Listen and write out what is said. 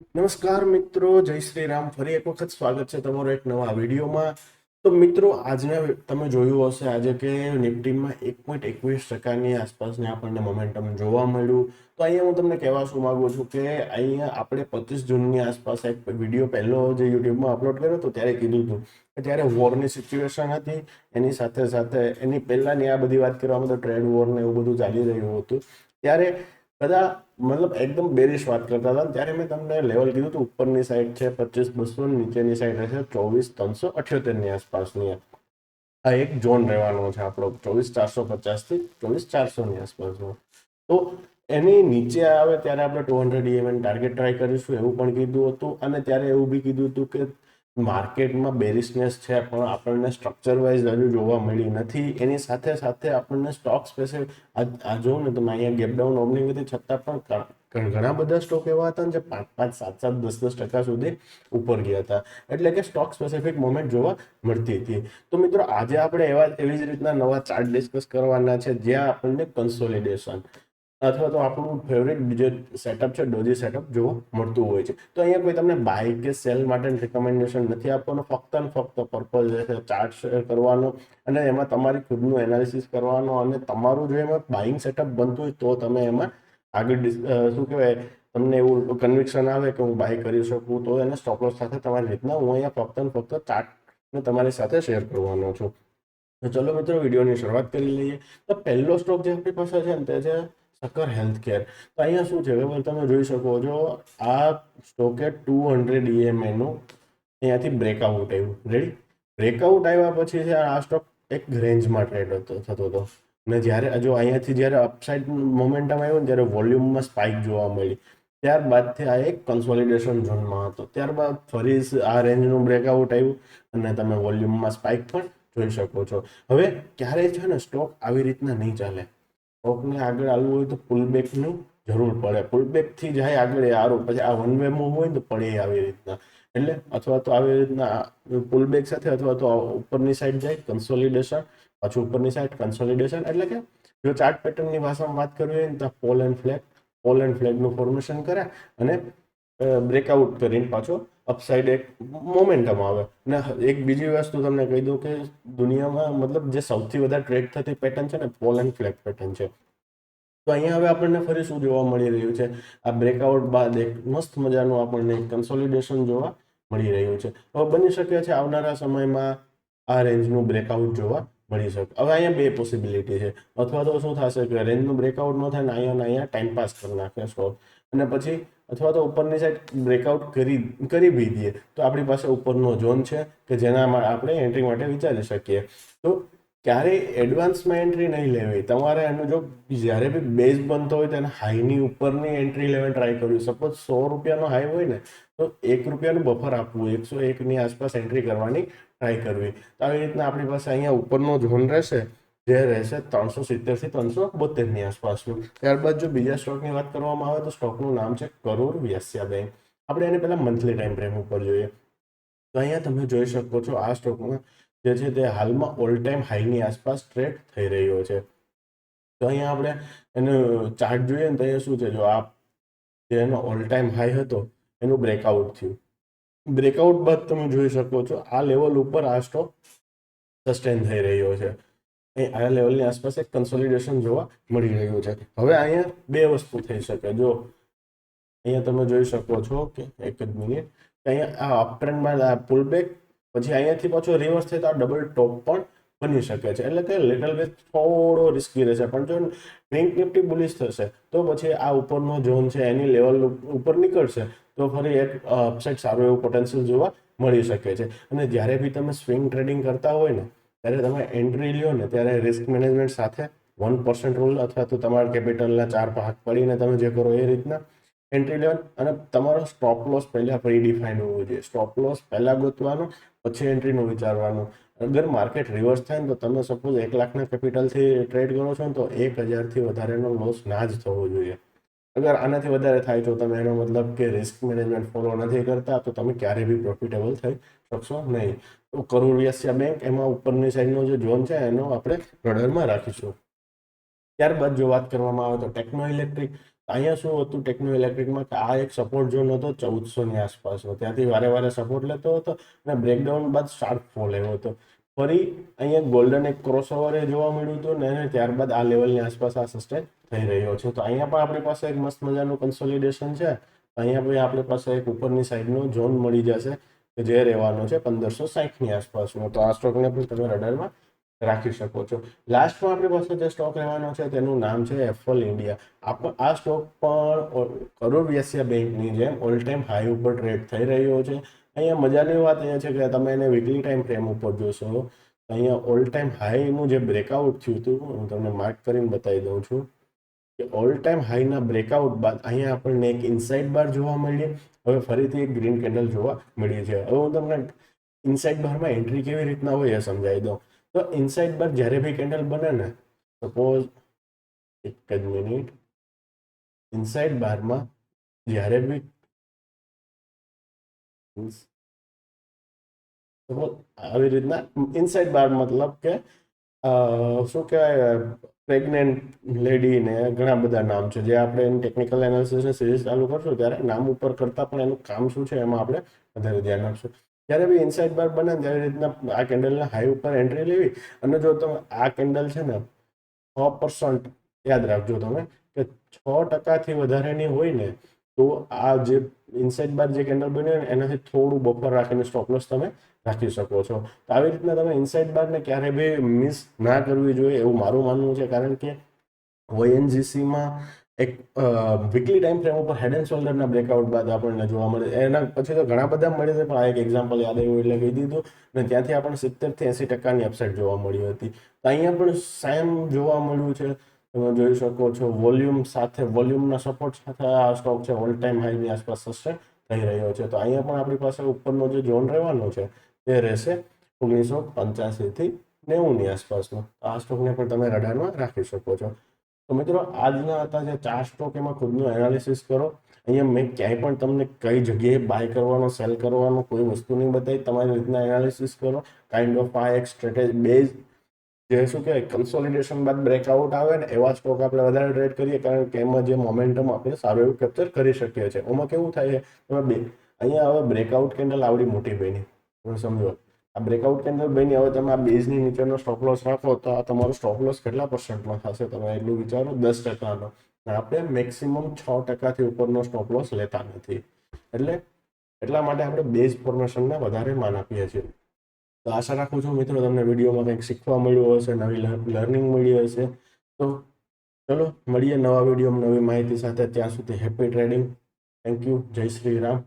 નમસ્કાર મિત્રો, જય શ્રી રામ. ફરી એક વખત સ્વાગત છે તમારો એક નવા વિડીયોમાં. તો મિત્રો, આજના તમે જોયું હશે આજે કે નિફ્ટીમાં એક પોઈન્ટ એકવીસ ટકાની આસપાસની આપણને મોમેન્ટમ જોવા મળ્યું. તો અહીંયા હું તમને કહેવા શું માંગુ છું કે અહીંયા આપણે પચીસ જૂનની આસપાસ એક વીડિયો પહેલો જે યુટ્યુબમાં અપલોડ કર્યો હતો, ત્યારે કીધું હતું કે ત્યારે વોરની સિચ્યુએશન હતી. એની સાથે સાથે એની પહેલાંની આ બધી વાત કરવામાં તો ટ્રેડ વોર ને એવું બધું ચાલી રહ્યું હતું. ત્યારે બધા મતલબ એકદમ બેરિશ વાત કરતા હતા. ત્યારે મેં તમને લેવલ કીધું હતું, ઉપરની સાઈડ છે, પચીસ બસો, નીચેની સાઈડ રહેશે ચોવીસ ત્રણસો અઠ્યોતેરની આસપાસની આ એક ઝોન રહેવાનો છે આપણો, ચોવીસ ચારસો પચાસથી ચોવીસ ચારસોની આસપાસનો. તો એની નીચે આવે ત્યારે આપણે ટુ હંડ્રેડ ટાર્ગેટ ટ્રાય કરીશું, એવું પણ કીધું હતું. અને ત્યારે એવું બી કીધું હતું કે માર્કેટમાં બેરિશનેસ છે, પણ આપણને સ્ટ્રક્ચર વાઇઝ હજુ જોવા મળી નથી. એની સાથે સાથે આપણને સ્ટોક સ્પેસિફિક આ જોઉં ને તમે અહીંયા ગેપડાઉન ઓપનિંગ હતી છતાં પણ ઘણા બધા સ્ટોક એવા હતા જે પાંચ પાંચ, સાત સાત, દસ દસ ટકા સુધી ઉપર ગયા હતા. એટલે કે સ્ટોક સ્પેસિફિક મોમેન્ટ જોવા મળતી હતી. તો મિત્રો આજે આપણે એવા, એવી જ રીતના નવા ચાર્ટ ડિસ્કસ કરવાના છે, જ્યાં આપણને કન્સોલિડેશન અથવા તો આપણું ફેવરેટ જે સેટઅપ છે ડોજી સેટઅપ જોવા મળતું હોય છે. તો અહીંયા કોઈ તમને બાઇક કે સેલ માટે રિકમેન્ડેશન નથી આપવાનું, ફક્ત ને ફક્ત પર્પઝ છે ચાર્ટ શેર કરવાનો અને એમાં તમારી ખુદનું એનાલિસિસ કરવાનો અને તમારું જો એમાં બાઇંગ સેટઅપ બનતું હોય તો તમે એમાં આગળ શું કહેવાય, તમને એવું કન્વિક્શન આવે કે હું બાય કરી શકું, તો એને સ્ટોપલોસ સાથે તમારી રીતના હું અહીંયા ફક્ત ને ફક્ત ચાર્ટને તમારી સાથે શેર કરવાનો છું. તો ચલો મિત્રો, વિડીયોની શરૂઆત કરી લઈએ. તો પહેલો સ્ટોક જે આપણી પાસે છે ને તે છે સકર હેલ્થ કેર તો અહીંયા શું છે? ખબર તમે જોઈ શકો છો, આ સ્ટોકે ટુ હંડ્રેડ ઈએમઆઈનું અહીંયાથી બ્રેકઆઉટ આવ્યું. રેડી બ્રેકઆઉટ આવ્યા પછી છે, આ સ્ટોક એક રેન્જમાં ટ્રેડ હતો, થતો હતો. ને જ્યારે, જો અહીંયાથી જ્યારે અપસાઇડ મોમેન્ટમ આવ્યો ને ત્યારે વોલ્યુમમાં સ્પાઇક જોવા મળી, ત્યારબાદથી આ એક કન્સોલિડેશન ઝોનમાં હતો. ત્યારબાદ ફરી આ રેન્જનું બ્રેકઆઉટ આવ્યું અને તમે વોલ્યુમમાં સ્પાઇક પણ જોઈ શકો છો. હવે ક્યારેય છે ને સ્ટોક આવી રીતના નહીં ચાલે? સ્ટોકને આગળ આવવું હોય તો પુલબેકનું જરૂર પડે. પુલબેકથી જાય આગળ એ સારું પછી આ વન વે હોય ને તો પડે આવી રીતના. એટલે અથવા તો આવી રીતના પુલબેક સાથે અથવા તો ઉપરની સાઈડ જાય કન્સોલિડેશન પાછું ઉપરની સાઈડ કન્સોલિડેશન એટલે કે જો ચાર્ટ પેટર્નની ભાષામાં વાત કરવી હોય તો pole and flag, pole and ફ્લેગનું formation કરે અને બ્રેકઆઉટ કરીને પાછો અપસાઇડ એક મોમેન્ટમ આવે. ને એક બીજી વસ્તુ તમને કહી દઉં કે દુનિયામાં મતલબ જે સૌથી વધારે ટ્રેડ થતી પેટર્ન છે ને પોલ એન્ડ ફ્લેગ પેટર્ન છે. તો અહીંયા હવે આપણને ફરી શું જોવા મળી રહ્યું છે? આ બ્રેકઆઉટ બાદ એક મસ્ત મજાનું આપણને કન્સોલિડેશન જોવા મળી રહ્યું છે. હવે બની શકે છે આવનારા સમયમાં આ રેન્જનું બ્રેકઆઉટ જોવા મળી શકે. હવે અહીંયા બે પોસિબિલિટી છે. અથવા તો શું થશે કે રેન્જનું બ્રેકઆઉટ ન થાય ને અહીંયા અહીંયા ટાઈમ પાસ કરી નાખે સ્ટોક અને પછી અથવા તો ઉપરની સાઈડ બ્રેકઆઉટ કરી કરી બી દઈએ. તો આપણી પાસે ઉપરનો ઝોન છે કે જેનામાં આપણે એન્ટ્રી માટે વિચારી શકીએ. તો ક્યારેય એડવાન્સમાં એન્ટ્રી નહીં લેવી. તમારે એનું જો જ્યારે બી બેઝ બનતો હોય તો એને હાઈની ઉપરની એન્ટ્રી લેવાની ટ્રાય કરવી. સપોઝ સો રૂપિયાનો હાઈ હોય ને, તો એક રૂપિયાનું બફર આપવું. એકસો એકની આસપાસ એન્ટ્રી કરવાની ટ્રાય કરવી. તો આવી રીતના આપણી પાસે અહીંયા ઉપરનો ઝોન રહેશે. જે રહેશે ત્રણસો સિત્તેરથી ત્રણસો બોતેરની આસપાસનું ત્યારબાદ જો બીજા સ્ટોકની વાત કરવામાં આવે તો સ્ટોકનું નામ છે કરોર વ્યાસ્યા બેંક. આપણે એને પહેલાં મંથલી ટાઈમ ફ્રેમ ઉપર જોઈએ. તો અહીંયા તમે જોઈ શકો છો આ સ્ટોકમાં જે છે તે હાલમાં ઓલ ટાઈમ હાઈની આસપાસ ટ્રેડ થઈ રહ્યો છે. તો અહીંયા આપણે એનો ચાર્ટ જોઈએ ને તો અહીંયા શું છે? જો આ જે એનો ઓલ ટાઈમ હાઈ હતો, એનું બ્રેકઆઉટ થયું. બ્રેકઆઉટ બાદ તમે જોઈ શકો છો આ લેવલ ઉપર આ સ્ટોક સસ્ટેન થઈ રહ્યો છે. અહીં આ લેવલની આસપાસ એક કન્સોલિડેશન જોવા મળી રહ્યું છે. હવે અહીંયા બે વસ્તુ થઈ શકે. જો અહીંયા તમે જોઈ શકો છો કે એક જ મિનિટ. અહીંયા આ અપટ્રેન્ડમાં આ પુલબેક પછી અહીંયાથી પાછો રિવર્સ થાય તો આ ડબલ ટોપ પણ બની શકે છે. એટલે કે લિટલ બેટ થોડો રિસ્કી રહેશે. પણ જો બેંક નિફ્ટી બુલિશ થશે, તો પછી આ ઉપરનો ઝોન છે, એની લેવલ ઉપર નીકળશે, તો ફરી એક અપસાઇડ સારું એવું પોટેન્શિયલ જોવા મળી શકે છે. અને જ્યારે બી તમે સ્વિંગ ટ્રેડિંગ કરતા હોય ને ત્યારે તમે એન્ટ્રી લ્યો ને ત્યારે રિસ્ક મેનેજમેન્ટ સાથે વન પર્સન્ટ રૂલ અથવા તો તમારા કેપિટલના ચાર ભાગ પડીને તમે જે કરો એ રીતના એન્ટ્રી લેવલ અને તમારો સ્ટોપ લોસ પહેલાં પ્રી ડિફાઇન હોવો જોઈએ. સ્ટોપ લોસ પહેલાં ગોતવાનું, પછી એન્ટ્રીનું વિચારવાનું. અગર માર્કેટ રિવર્સ થાય ને તો તમે સપોઝ એક લાખના કેપિટલથી ટ્રેડ કરો છો ને તો એક હજારથી વધારેનો લોસ ના જ થવો જોઈએ. અગર આનાથી વધારે થાય તો તમે એનો મતલબ કે રિસ્ક મેનેજમેન્ટ ફોલો નથી કરતા, તો તમે ક્યારે બી પ્રોફિટેબલ થઈ શકશો નહીં. તો કરોડ વ્યાસ્યા બેંક એમાં ઉપરની સાઈડનો જે ઝોન છે, એનો આપણે રડરમાં રાખીશું. ત્યારબાદ જો વાત કરવામાં આવે તો ટેકનો ઇલેક્ટ્રિક અહીંયા શું હતું ટેકનો ઇલેક્ટ્રિકમાં કે આ એક સપોર્ટ ઝોન હતો ચૌદસોની આસપાસનો ત્યાંથી વારે વારે સપોર્ટ લેતો હતો અને બ્રેકડાઉન બાદ શાર્પ ફોલ આવ્યો હતો. ફરી અહીંયા ગોલ્ડન એક ક્રોસઓવર એ જોવા મળ્યું હતું ને ત્યારબાદ આ લેવલની આસપાસ આ સસ્ટેન થઈ રહ્યો છે. તો અહીંયા પણ આપણી પાસે એક મસ્ત મજાનું કન્સોલિડેશન છે. અહીંયા પણ આપણી પાસે એક ઉપરની સાઈડનો ઝોન મળી જશે જે રહેવાનો છે પંદરસો સાહીઠની આસપાસનો. તો આ સ્ટોકને પણ તમે રડારમાં રાખી શકો છો. લાસ્ટમાં આપણી પાસે જે સ્ટોક રહેવાનો છે તેનું નામ છે એફલ ઇન્ડિયા આપ, આ સ્ટોક પણ કરોડ વ્યસ્યા બેંકની જેમ ઓલ ટાઈમ હાઈ ઉપર ટ્રેડ થઈ રહ્યો છે. અહીંયા મજાની વાત અહીંયા છે કે તમે એને વીકલી ટાઈમ ફ્રેમ ઉપર જોશો અહીંયા ઓલ ટાઈમ હાઈનું જે બ્રેકઆઉટ થયું હતું, હું તમને માર્ક કરીને બતાવી દઉં છું કે ઓલ ટાઈમ હાઈના બ્રેકઆઉટ બાદ અહીંયા આપણને એક ઇનસાઇડ બાર જોવા મળીએ. હવે ફરીથી એક ગ્રીન કેન્ડલ જોવા મળીએ છે હવે હું તમને ઇનસાઇડ બારમાં એન્ટ્રી કેવી રીતના હોય એ સમજાવી દઉં. તો ઇનસાઇડ બાર જ્યારે બી કેન્ડલ બને ને સપોઝ એક જ મિનિટ ઇનસાઇડ બારમાં જ્યારે બી આવી રીતના ઇનસાઇડ બાર મતલબ કે શું કહેવાય પ્રેગ્નેન્ટ લેડીને ઘણા બધા નામ છે. જે આપણે ટેકનિકલ એનાલિસિસની સિરીઝ ચાલુ કરશું ત્યારે નામ ઉપર કરતાં પણ એનું કામ શું છે એમાં આપણે વધારે ધ્યાન આપશું. જ્યારે બી ઇનસાઇડ બાર બને ત્યારે રીતના આ કેન્ડલના હાઈ ઉપર એન્ટ્રી લેવી. અને જો તમે આ કેન્ડલ છે ને છ પર્સન્ટ યાદ રાખજો તમે કે છ ટકાથી વધારેની હોય ને તો આ જે ઇનસાઇડ બાર જે કેન્ડલ બન્યો ને, એનાથી થોડું બફર રાખીને સ્ટોપ તમે રાખી શકો છો. તો આવી રીતના તમે ઇનસાઇડ બારને ક્યારે બી મિસ ના કરવી જોઈએ એવું મારું માનવું છે. કારણ કે ઓએનજીસીમાં એક વીકલી ટાઈમ ફ્રેમ ઉપર હેડ એન્ડ શોલ્ડરના બ્રેકઆઉટ બાદ આપણને જોવા મળે. એના પછી તો ઘણા બધા મળે છે, પણ આ એક એક્ઝામ્પલ યાદ આવ્યું એટલે કહી દીધું. અને ત્યાંથી આપણને સિત્તેરથી એંસી ટકાની અપસાઇડ જોવા મળી હતી. તો અહીંયા પણ સેમ જોવા મળ્યું છે. તમે જોઈ શકો છો વોલ્યુમ સાથે વોલ્યુમના સપોર્ટ સાથે આ સ્ટોક છે ઓલ ટાઈમ હાઈની આસપાસ સસ્ટેન થઈ રહ્યો છે. તો અહીંયા પણ આપણી પાસે ઉપરનો જે ઝોન રહેવાનો છે તે રહેશે ઓગણીસો પંચ્યાસીથી નેવુંની આસપાસનો. આ સ્ટોકને પણ તમે રડારમાં રાખી શકો છો. તો મિત્રો, આજના હતા જે ચાર સ્ટોક એમાં ખુદનું એનાલિસિસ કરો. અહીંયા મેં ક્યાંય પણ તમને કઈ જગ્યાએ બાય કરવાનો સેલ કરવાનો કોઈ વસ્તુ નહીં બતાવી. તમારી રીતના એનાલિસિસ કરો. કાઇન્ડ ઓફ આ એક સ્ટ્રેટેજી બેઝ જે શું કહેવાય કન્સોલિડેશન બાદ બ્રેકઆઉટ આવે ને એવા સ્ટોક આપણે વધારે ટ્રેડ કરીએ કારણ કે એમાં જે મોમેન્ટમ આપણે સારું એવું કેપ્ચર કરી શકીએ છીએ. એમાં કેવું થાય છે? બે, અહીંયા હવે બ્રેકઆઉટ કેન્ડલ આવડી મોટી બની. તમે સમજો. આ બ્રેકઆઉટ કેન્ડલ બની, હવે તમે આ બેઝની નીચેનો સ્ટોપ લોસ રાખો તો આ તમારો સ્ટોપ લોસ કેટલા પર્સન્ટમાં થશે તમે એટલું વિચારો? દસ ટકાનો. આપણે મેક્સિમમ છ ટકાથી ઉપરનો સ્ટોપ લોસ લેતા નથી. એટલે એટલા માટે આપણે બેઝ ફોર્મેશનને વધારે માન આપીએ છીએ. તો આશા રાખું છું મિત્રો તમને વિડીયોમાં કંઈક શીખવા મળ્યું હશે, નવી લર્નિંગ મળી હશે. તો ચલો, મળીએ નવા વિડીયોમાં નવી માહિતી સાથે. ત્યાં સુધી હેપી ટ્રેડિંગ. Thank you. જય શ્રી રામ.